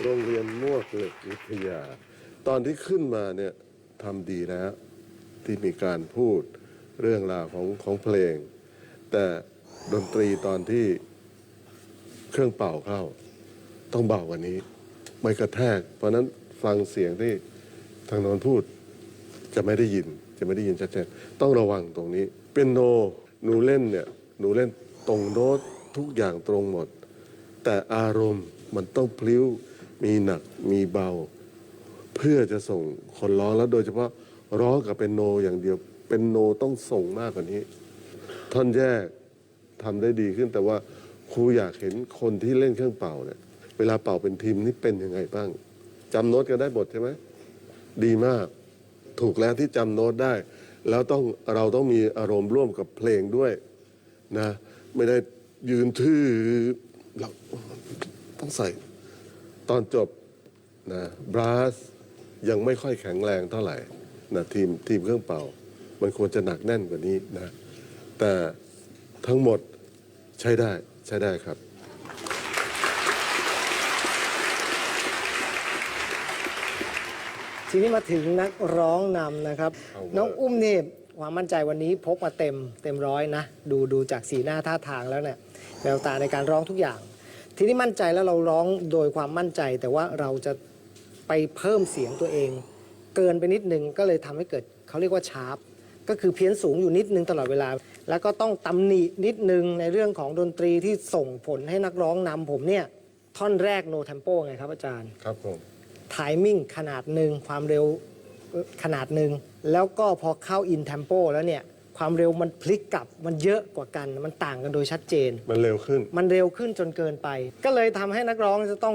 โรงเรียนมวกเหล็กวิทยา ตอนที่ขึ้นมาเนี่ยทำดีแล้ว ที่มีการพูดเรื่องราวของของเพลง แต่ดนตรีตอนที่เครื่องเป่าเข้า ต้องเบากว่านี้ ไม่กระแทก เพราะนั้นฟังเสียงที่ทางโนนพูดจะไม่ได้ยินจะไม่ได้ยินชัดเจนต้องระวังตรงนี้ เป็นโนหนูเล่นเนี่ยหนูเล่นตรงโน้ตทุกอย่างตรงหมด แต่อารมณ์มันต้องพลิ้ว มีหนักมีเบา เพื่อจะส่งคนร้องแล้วโดยเฉพาะร้องกับเป็นโนอย่างเดียว เป็นโนต้องส่งมากกว่านี้ ท่อนแยกทำได้ดีขึ้นแต่ว่าครูอยากเห็นคนที่เล่นเครื่องเป่าเนี่ยเวลาเป่าเป็นทีมนี่เป็นยังไงบ้างจำโน้ตกันได้หมดใช่ไหมดีมาก ถูกแล้วที่จำโน้ตได้ แล้วต้องเราต้องมีอารมณ์ร่วมกับเพลงด้วยนะ ไม่ได้ยืนทื่อเราต้องใส่ ตอนจบนะบราสยังไม่ค่อยแข็งแรงเท่าไหร่นะทีมทีมเครื่องเป่า มันควรจะหนักแน่นกว่านี้นะแต่ทั้งหมดใช้ได้ใช้ได้ครับ ทีนี้มาถึงนักร้องนำนะครับ เอาเว้ยน้องอุ้มนี่ความมั่นใจวันนี้พกมาเต็มเต็มร้อยนะ ดูดูจากสีหน้าท่าทางแล้วเนี่ยแววตาในการร้องทุกอย่าง ทีนี้มั่นใจแล้วเราร้องโดยความมั่นใจ แต่ว่าเราจะไปเพิ่มเสียงตัวเอง เกินไปนิดนึงก็เลยทำให้เกิดเขาเรียกว่าชาร์ปก็คือเพี้ยนสูงอยู่นิดนึงตลอดเวลา แล้วก็ต้องตำหนินิดนึงในเรื่องของดนตรีที่ส่งผลให้นักร้องนำผมเนี่ยท่อนแรกโน t ทมโปไงครับอาจารย์ครับผมไทมิ่งขนาดหนึ่งความเร็วเอ่อขนาดหนึ่งแล้วก็พอเข้าอินเทมโปแล้วเนี่ย ความเร็วมันพลิกกลับมันเยอะกว่ากัน มันต่างกันโดยชัดเจน มันเร็วขึ้น มันเร็วขึ้นจนเกินไป ก็เลยทำให้นักร้องจะต้อง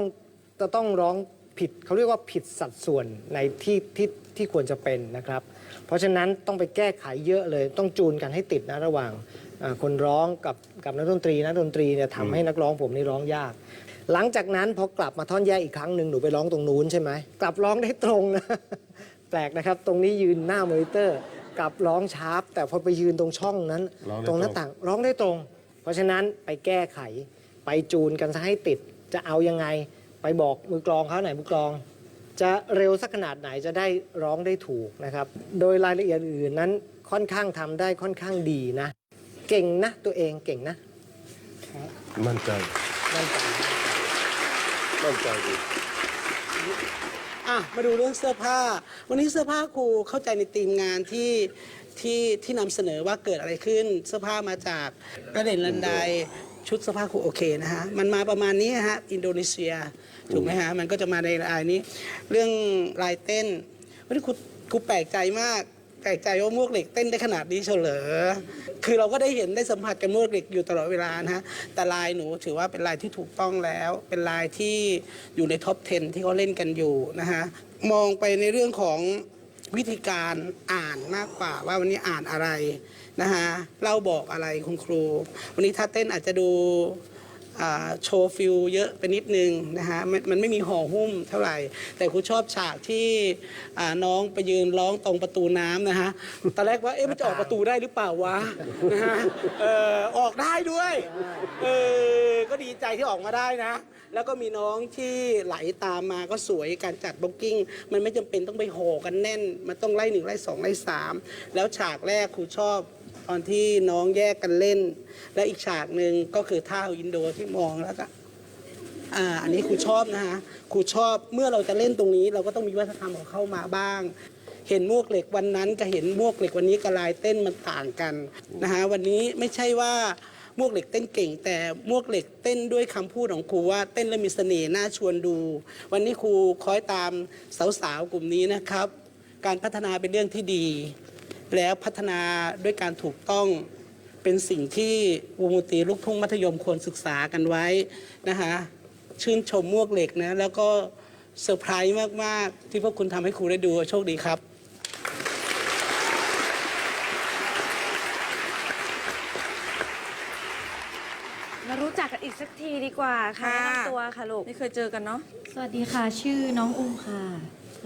จะต้องร้องผิดเขาเรียกว่าผิดสัดส่วนในที่ที่ที่ควรจะเป็นนะครับ เพราะฉะนั้นต้องไปแก้ไขเยอะเลยต้องจูนกันให้ติดนะระหว่างอ่าคนร้องกับกับนักดนตรีนักดนตรีเนี่ยทำให้นักร้องผมนี่ร้องยาก หลังจากนั้นพอกลับมาท่อนแยกอีกครั้งหนึ่งหนูไปร้องตรงนู้นใช่ไหมกลับร้องได้ตรงนะ แปลกนะครับ ตรงนี้ยืนหน้ามอนิเตอร์ กลับร้องชาร์ปแต่พอไปยืนตรงช่องนั้น ร้องได้ตรงหน้าตรงต่างร้องได้ตรง เพราะฉะนั้นไปแก้ไข ไปจูนกันซะให้ติด จะเอายังไง ไปบอกมือกลองเขาไหนมือกลอง จะเร็วสักขนาดไหนจะได้ร้องได้ถูกนะครับ โดยรายละเอียดอื่นนั้นค่อนข้างทำได้ค่อนข้างดีนะ เก่งนะตัวเองเก่งนะมั่นใจ นั่นใจมั่นใจดี อะมาดูเรื่องเสื้อผ้า วันนี้เสื้อผ้าครูเข้าใจในทีมงานที่ที่ที่นำเสนอว่าเกิดอะไรขึ้น เสื้อผ้ามาจากระเด็นลันไดชุดเสื้อผ้าครูโอเคนะฮะมันมาประมาณนี้ฮะอินโดนีเซียถูกไหมฮะมันก็จะมาในลายนี้ เรื่องลายเต้นวันนี้ครูครูแปลกใจมาก แปลกใจว่า มวกเหล็กเต้นได้ขนาดนี้เฉลอ คือเราก็ได้เห็นได้สัมผัสกับมวกเหล็กอยู่ตลอดเวลานะฮะ แต่ลายหนูถือว่าเป็นลายที่ถูกต้องแล้ว เป็นลายที่อยู่ในท็อป 10 ที่เขาเล่นกันอยู่นะฮะ มองไปในเรื่องของวิธีการอ่านมากกว่าว่าวันนี้อ่านอะไรนะฮะเล่าบอกอะไรคุณครู วันนี้ถ้าเต้นอาจจะดู โชว์ฟิลเยอะไปนิดนึงนะฮะมันมันไม่มีห่อหุ้มเท่าไหร่ แต่ครูชอบฉากที่น้องไปยืนร้องตรงประตูน้ำนะฮะตอนแรกว่าเอ๊ะมันจะออกประตูได้หรือเปล่าวะนะฮะเออออกได้ด้วยเออก็ดีใจที่ออกมาได้นะ แล้วก็มีน้องที่ไหลตามมาก็สวยการจัดบ็อกกิ้ง มันไม่จำเป็นต้องไปห่อกันแน่น มันต้องไล่หนึ่งไล่สองไล่สามแล้วฉากแรกครูชอบ ตอนที่น้องแยกกันเล่น และอีกฉากหนึ่งก็คือท่าอินโดที่มองแล้วก็อ่าอันนี้ครูชอบนะฮะครูชอบเมื่อเราจะเล่นตรงนี้ เราก็ต้องมีวัฒนธรรมของเข้ามาบ้าง เห็นมวกเหล็กวันนั้นกับเห็นมวกเหล็กวันนี้กับลายเต้นมันต่างกันนะฮะวันนี้ไม่ใช่ว่ามวกเหล็กเต้นเก่ง แต่มวกเหล็กเต้นด้วยคำพูดของครูว่าเต้นแล้วมีเสน่ห์น่าชวนดู วันนี้ครูคอยตามสาวๆกลุ่มนี้นะครับ การพัฒนาเป็นเรื่องที่ดี แล้วพัฒนาด้วยการถูกต้องเป็นสิ่งที่วงดนตรีลูกทุ่งมัธยมควรศึกษากันไว้นะคะชื่นชมมวกเหล็กนะแล้วก็เซอร์ไพรส์มาก ๆ ที่พวกคุณทำให้ครูได้ดูโชคดีครับ มารู้จักกันอีกสักทีดีกว่าค่ะค่ะ แนะนำตัวค่ะลูก ไม่เคยเจอกันเนาะ สวัสดีค่ะ ชื่อน้องอุ้มค่ะ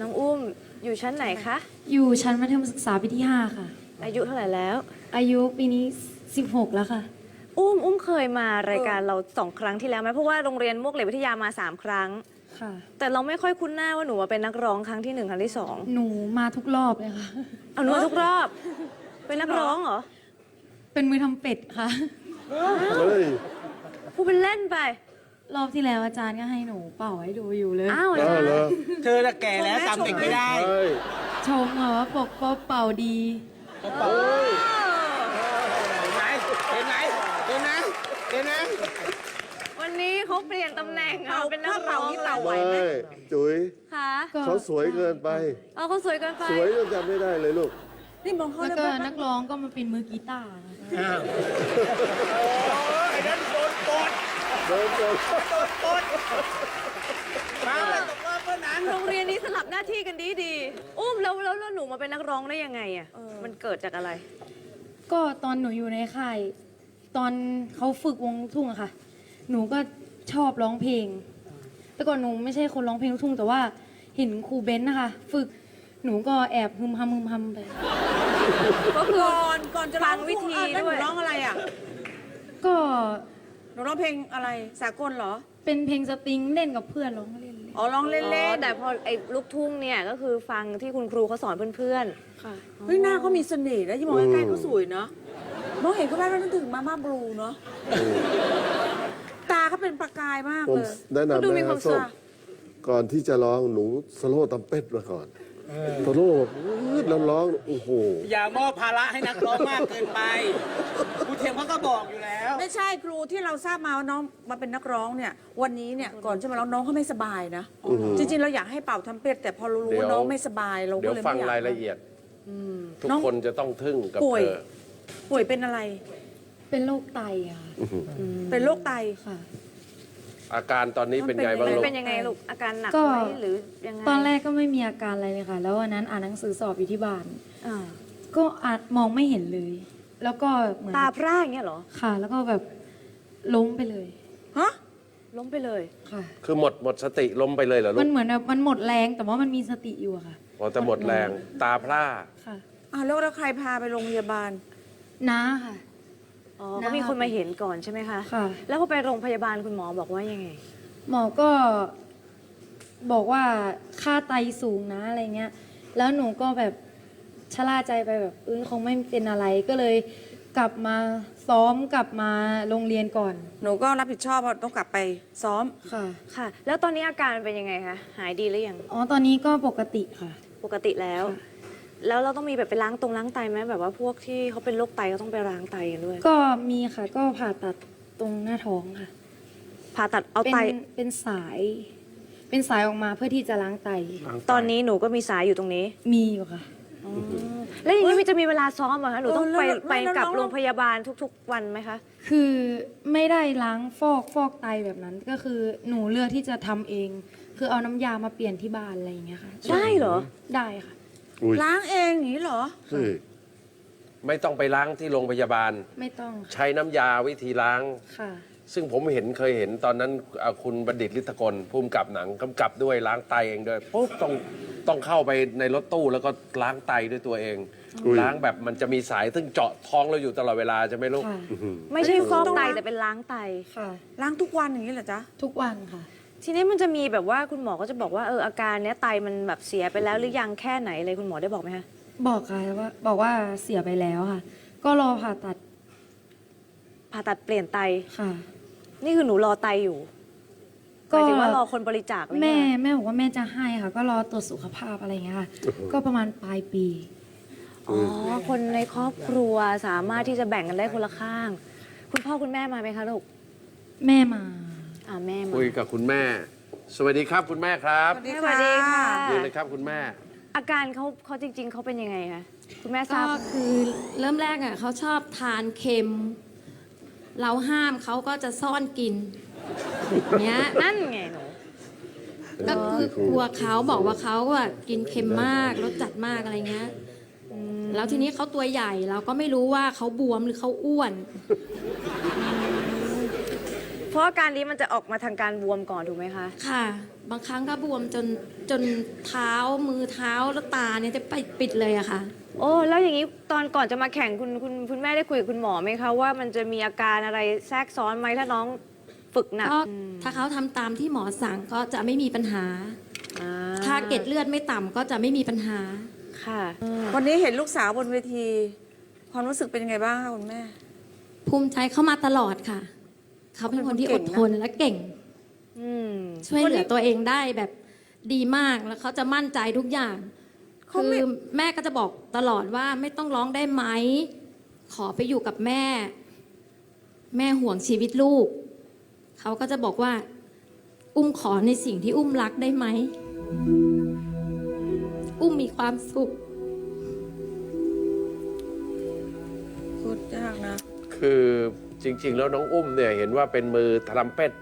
น้องอุ้มอยู่ชั้นไหนคะ อยู่ชั้นมัธยมศึกษาปีที่ 5 ค่ะ อายุเท่าไหร่แล้ว อายุปีนี้ 16 แล้วค่ะ อุ้มอุ้มเคยมารายการเราสองครั้งที่แล้วไหมเพราะว่าโรงเรียนมวกเหล็กวิทยามาสามครั้ง ค่ะ แต่เราไม่ค่อยคุ้นหน้าว่าหนูมาเป็นนักร้องครั้งที่หนึ่งครั้งที่สองหนูมาทุกรอบเลยค่ะ เอาหนูมาทุกรอบ เป็นนักร้องเหรอ เป็นมือทำเป็ดค่ะ เฮ้ย พูดเป็นเล่นไป รอบที่แล้วอาจารย์ก็ให้หนูเป่าให้ดูอยู่เลย อ้าวอาอ้าจาวรเหรอย์ เธอน่ะแก่แล้วจำเด็กไม่ได้ใช่ชมค่ะว่าปกป๊อปเป่าดีเฮ้ยเห็นไหมเห็นไหมเห็นไหมเห็นไหมวันนี้เขาเปลี่ยนตำแหน่งอะเป็นนักร้องเป่าไม่จุ๋ยค่ะก็เขาสวยเกินไป เอาเขาสวยเกินไป สวยจนจำไม่ได้เลยลูก นี่มองเขาแล้วเรียกก็ว่านักร้องก็มาเป็นมือกีตาร์ค่ะไอ้นั่นโดนกด เดินจนกดมาตกรอบเมื่อนั้นโรงเรียนนี้สลับหน้าที่กันดีดีๆอุ้มแล้วแล้วแล้วหนูมาเป็นนักร้องได้ยังไงอะ มันเกิดจากอะไร ก็ตอนหนูอยู่ในค่าย ตอนเขาฝึกวงลูกทุ่งอะค่ะ หนูก็ชอบร้องเพลง แต่ก่อนหนูไม่ใช่คนร้องเพลงลูกทุ่งแต่ว่าเห็นครูเบนซ์นะคะ ฝึกหนูก็แอบฮึมฮัมฮึมฮัมไป ก็คือ ก่อนก่อนจะร้องฟังวิธีอะแล้วหด้นูวยร้องอะไรอะก็ หนูร้องเพลงอะไรสากลเหรอ เป็นเพลงสตริงเล่นกับเพื่อนร้องเล่นๆอ๋อร้องเล่นอ๋อแต่พอไอ้ลูกทุ่งเนี่ยก็คือฟังที่คุณครูเขาสอนเพื่อนค่ะๆเฮ้ยหน้าเขามีเสน่ห์นะที่มองใกล้ๆเขาสวยเนาะมองเห็นเขาได้แล้วนึกถึงมาม่าบลูเนาะตาเขาเป็นประกายมากผมเลยแนะก็นำดูนะมีคครัวาบมส้มสุขก่อนที่จะร้องหนูสโลว์ตัมเป็ดมาก่อนส โลว์แบบวืดแล้วร้องโอ้โหอย่ามอบภาระให้นักร้องมากเกินไปครูเทียมเขาก็บอกอยู่แล้ว ไม่ใช่ครูที่เราทราบมาว่าน้องมาเป็นนักร้องเนี่ย วันนี้เนี่ยก่อนจะมาร้องน้องเขาไม่สบายนะ จริงๆ เราอยากให้เป่าทำเป็ดแต่พอเรารู้เดี๋ยวว่าน้องไม่สบายเราเดี๋ก็ยวเลยฟัไม่งอยาก รายละเอียด ทุกน้องคนจะต้องทึ่งกับป่วยเธอป่วยเป็นอะไรเป็นโรคไตอะค่ะ เป็นโรคไตค่ะ อาการตอนนี้เป็นไงบ้างๆลูก เป็นยังไงลูกอาการหนักก็ ไหมหรือยังไงตอนแรกก็ไม่มีอาการอะไรเลยค่ะ แล้ววันนั้นอ่านหนังสือสอบอยู่ที่บ้าน อ่าก็อาจมองไม่เห็นเลย แล้วก็เหมือนตาพร่าอย่างเงี้ยเหรอค่ะ แล้วก็แบบล้มไปเลยฮะล้มไปเลยค่ะ คือหมดหมดสติล้มไปเลยเหรอลูมันกเหมือนแบบมันหมดแรงแต่ว่ามันมีสติอยู่อะค่ะพอจะหมดแรงตาพร่าค่ะอะแล้วแล้วใครพาไปโรงพยาบาล น้าค่ะ อ๋อน่าก็มีคนมาเห็นก่อนใช่ไหมคะ ค่ะ แล้วพอไปโรงพยาบาลคุณหมอบอกว่ายังไง หมอก็บอกว่าค่าไตสูงนะอะไรเงี้ย แล้วหนูก็แบบชะล่าใจไปแบบเออคงไม่เป็นอะไรก็เลยกลับมาซ้อมกลับมาโรงเรียนก่อนหนูก็รับผิดชอบว่าต้องกลับไปซ้อม ค่ะ ค่ะ แล้วตอนนี้อาการเป็นยังไงคะ หายดีหรือยัง อ๋อ ตอนนี้ก็ปกติค่ะ ปกติแล้ว ค่ะ แล้วเราต้องมีแบบไปล้างตรงล้างไตไหมแบบว่าพวกที่เขาเป็นโรคไตก็ต้องไปล้างไตกันด้วยก็มีค่ะก็ผ่าตัดตรงหน้าท้องค่ะ ผ่าตัดเอาเป็นไต เป็นสาย เป็นสายออกมาเพื่อที่จะล้างไต ตอนนี้หนูก็มีสายอยู่ตรงนี้มีอยู่ค่ะ แล้วอย่างนี้มันจะมีเวลาซ้อมเหรอคะหนูต้องเออไปแล้วไปแล้วกับแล้ว โรงพยาบาลทุก ๆ วันไหมคะคือไม่ได้ล้างฟอกฟอกไตแบบนั้น ก็คือหนูเลือกที่จะทำเอง คือเอาน้ำยามาเปลี่ยนที่บ้านอะไรอย่างเงี้ยค่ะ ได้เหรอได้ค่ะ อุ้ยล้างเองอย่างนี้เหรอ เฮ้ยไม่ต้องไปล้างที่โรงพยาบาล ไม่ต้องค่ะใช้น้ำยาวิธีล้าง ค่ะ ซึ่งผมเห็นเคยเห็นตอนนั้นอ่าคุณบัณฑิตฤทธกลภูมิกับหนังกำกับด้วยล้างไตเองด้วยปุ๊บต้องต้องเข้าไปในรถตู้แล้วก็ล้างไตด้วยตัวเองล้างแบบมันจะมีสายซึ่งเจาะท้องเราอยู่ตลอดเวลาจะไหม่ลูก ค่ะ ไม่ใช่ฟอกต้องไตล้างแต่เป็นล้างไต ค่ะ ล้างทุกวันอย่างนี้เหรอจ๊ะ ทุกวันค่ะ ทีนี้มันจะมีแบบว่าคุณหมอก็จะบอกว่าเอออาการเนี้ยไตมันแบบเสียไปแล้วหรือยังแค่ไหนเลยคุณหมอได้บอกไหมคะบอกค่ะว่าบอกว่าเสียไปแล้วค่ะ ก็รอผ่าตัดผ่าตัดเปลี่ยนไต ค่ะ นี่คือหนูรอไตอยู่หก็มายถึงว่ารอคนบริจาคอะไรแม่เงี้ยแม่บอกว่าแม่จะให้ค่ะ ก็รอตรวจสุขภาพอะไรอย่างเงี้ยค่ะ ก็ประมาณปลายปี อ๋อคนในครอบครัวสามารถที่จะแบ่งกันได้คนละข้าง คุณพ่อคุณแม่มาไหมคะลูก แม่มาอ่าแม่มาคุยกับคุณแม่ สวัสดีครับคุณแม่ครับสวัสดีสวัสดีค่ะยืนเลยครับคุณแม่ อาการเขาเขาจริง ๆ เขาเป็นยังไงคะคุณแม่ทก็ราบคือเริ่มแรกอะเขาชอบทานเค็ม เราห้ามเขาก็จะซ่อนกินเนี้ยนั่นไงหนู ก็คือกลัวเขาบอกว่าเขาอะกินเค็มมากรสจัดมากอะไรเงี้ยแล้วทีนี้เขาตัวใหญ่เราก็ไม่รู้ว่าเขาบวมหรือเขาอ้วน เพราะอาการนี้มันจะออกมาทางการบวมก่อนถูกไหมคะ ค่ะ บางครั้งก็บวมจนจนเท้ามือเท้าแล้วตาเนี่ยจะไปปิดเลยอะค่ะ โอ้ แล้วอย่างนี้ตอนก่อนจะมาแข่งคุณคุณคุณแม่ได้คุยกับคุณหมอไหมคะว่ามันจะมีอาการอะไรแทรกซ้อนไหมถ้าน้องฝึกหนักก็อืมถ้าเขาทำตามที่หมอสั่งก็จะไม่มีปัญหา อ่ถ้าเกล็ดเลือดไม่ต่ำก็จะไม่มีปัญหา ค่ะ วันนี้เห็นลูกสาวบนเวที ความรู้สึกเป็นยังไงบ้างคะคุณแม่ ภูมิใจเข้ามาตลอดค่ะ เขาเป็นคนที่อดทนและเก่ง อืมช่วยเหลือตัวเองได้แบบดีมากแล้วเขาจะมั่นใจทุกอย่างเขาคืไม่อแม่ก็จะบอกตลอดว่าไม่ต้องร้องได้ไหม ขอไปอยู่กับแม่ แม่ห่วงชีวิตลูก เขาก็จะบอกว่า อุ้มขอในสิ่งที่อุ้มรักได้ไหม อุ้มมีความสุขพูดยากนะ คือ จริง ๆ แล้วน้องอุ้มเนี่ยเห็นว่าเป็นมือทรัมเป็ต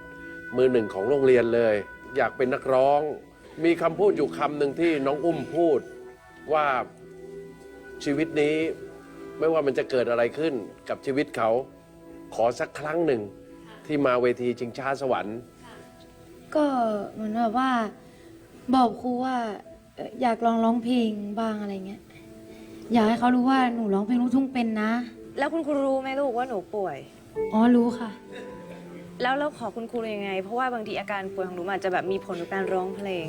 มือหนึ่งของโรงเรียนเลย อยากเป็นนักร้อง มีคำพูดอยู่คำหนึ่งที่น้องอุ้มพูดว่าชีวิตนี้ไม่ว่ามันจะเกิดอะไรขึ้นกับชีวิตเขา ขอสักครั้งหนึ่งที่มาเวทีชิงช้าสวรรค์ ก็เหมือนแบบว่า บอกครูว่าเอ่ออยากลองร้องเพลงบ้างอะไรเงี้ยอยากให้เขารู้ว่าหนูร้องเพลงลูกทุ่งเป็นนะ แล้วคุณครูรู้ไหมลูกว่าหนูป่วย อ๋อรู้ค่ะ แล้วเราขอคุณครูยังไง เพราะว่าบางทีอาการป่วยของหนูมันอาจจะแบบมีผลกับการร้องเพลง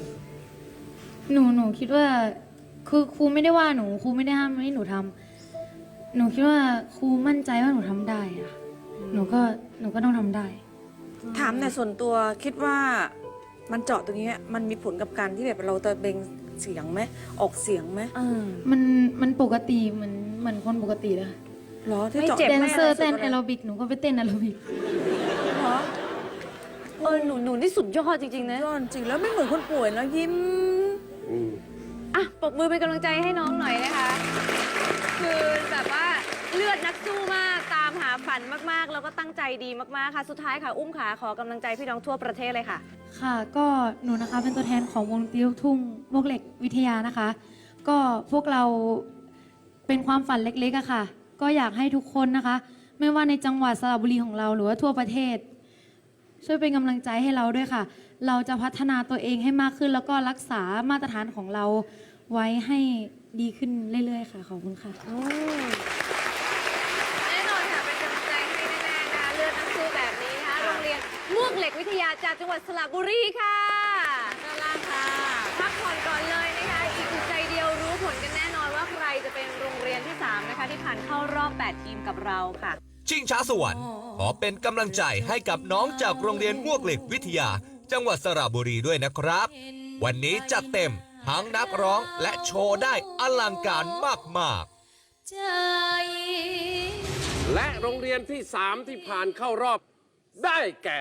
หนูหนูคิดว่าคือครูไม่ได้ว่าหนูครูไม่ได้ห้ามให้หนูทำหนูคิดว่าครูมั่นใจว่าหนูทำได้อะหนูก็หนูก็ต้องทำได้ ถามในอยส่วนตัวคิดว่ามันเจาะตรงนี้มันมีผลกับการที่แบบเราจะเบ่งเสียงไหมออกเสียงไหมเออมันมันปกติเหมือนเหมือนคนปกติเลยค่ะ หรอที่ไม่เจาะเจ็บ แดนไม่เซอร์ะไเต้นแอสุดโรบิกหนูก็ไปเต้นแอโรบิกเหรอเออหนูหนูนี่สุดยอดจริง ๆ นะ ยอดจริงแล้วไม่เหมือนคนป่วยแล้วยิ้มอืมอะปรบมือเป็นกำลังใจให้น้องหน่อยนะคะ คือแบบว่าเลือดนักสู้มาก ตามหาฝันมากๆ แล้วก็ตั้งใจดีมากๆ ค่ะ สุดท้ายค่ะ อุ้มขาขอกำลังใจพี่น้องทั่วประเทศเลยค่ะ ค่ะก็หนูนะคะเป็นตัวแทนของวงดนตรีลูกทุ่งพวกเหล็กวิทยานะคะ ก็พวกเราเป็นความฝันเล็กๆอะค่ะ ก็อยากให้ทุกคนนะคะ ไม่ว่าในจังหวัดสระบุรีของเราหรือว่าทั่วประเทศ ช่วยเป็นกำลังใจให้เราด้วยค่ะ เราจะพัฒนาตัวเองให้มากขึ้น แล้วก็รักษามาตรฐานของเราไว้ให้ดีขึ้นเรื่อยๆ ค่ะขอบคุณค่ะแน่นอนค่ะเป็นกำลังใจให้แน่ๆนะคะเลือดนักสู้แบบนี้นะคะโรงเรียนม่วงเหล็กวิทยาจากจังหวัดสระบุรีค่ะด้านล่างค่ะพักผ่อนก่อนเลย 3 นะคะ ที่ผ่านเข้ารอบ 8 ทีมกับเราค่ะ ชิงช้าสวรรค์ขอเป็นกำลังใจให้กับน้องจากโรงเรียนมวกเหล็กวิทยา จังหวัดสระบุรีด้วยนะครับ วันนี้จัดเต็มทั้งนักร้องและโชว์ได้อลังการมากๆใจและโรงเรียนที่ 3 ที่ผ่านเข้ารอบได้แก่